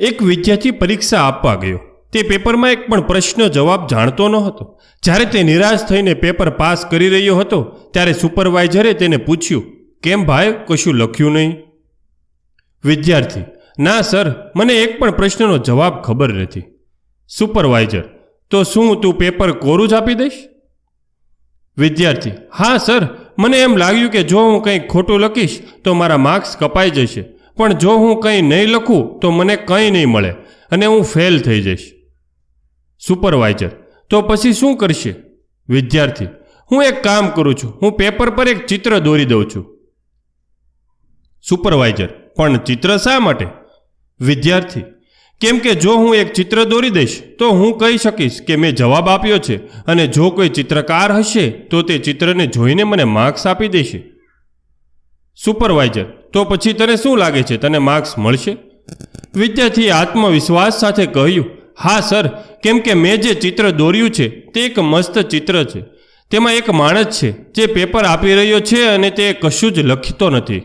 એક વિદ્યાર્થી પરીક્ષા આપવા ગયો. તે પેપરમાં એક પણ પ્રશ્ન જવાબ જાણતો ન હતો જ્યારે તે નિરાશ થઈને પેપર પાસ કરી રહ્યો હતો, ત્યારે સુપરવાઇઝરે તેને પૂછ્યું, કેમ ભાઈ, કશું લખ્યું નહીં? વિદ્યાર્થી, ના સર, મને એક પણ પ્રશ્નનો જવાબ ખબર નથી. સુપરવાઇઝર, તો શું તું પેપર કોરું જ આપી દઈશ? વિદ્યાર્થી, હા સર, મને એમ લાગ્યું કે જો હું કંઈક ખોટું લખીશ, તો મારા માર્ક્સ કપાઈ જશે. પણ જો હું કંઈ નહીં લખું, તો મને કંઈ નહીં મળે અને હું ફેલ થઈ જઈશ. સુપરવાઇઝર, તો પછી શું કરશે? વિદ્યાર્થી, હું એક કામ કરું છું. હું પેપર પર એક ચિત્ર દોરી દઉં છું. સુપરવાઇઝર, પણ ચિત્ર શા માટે? વિદ્યાર્થી, કેમ કે જો હું એક ચિત્ર દોરી દઈશ, તો હું કહી શકીશ કે મેં જવાબ આપ્યો છે અને જો કોઈ ચિત્રકાર હશે, તો તે ચિત્રને જોઈને મને માર્ક્સ આપી દેશે. સુપરવાઇઝર. તો પછી તને શું લાગે છે? તને માર્ક્સ મળશે? વિદ્યાર્થીએ આત્મવિશ્વાસ સાથે કહ્યું, હા, સર. કેમ કે મેં જે ચિત્ર દોર્યું છે, તે એક મસ્ત ચિત્ર છે. તેમાં એક માણસ છે, જે પેપર આપી રહ્યો છે અને તે કશું જ લખતો નથી.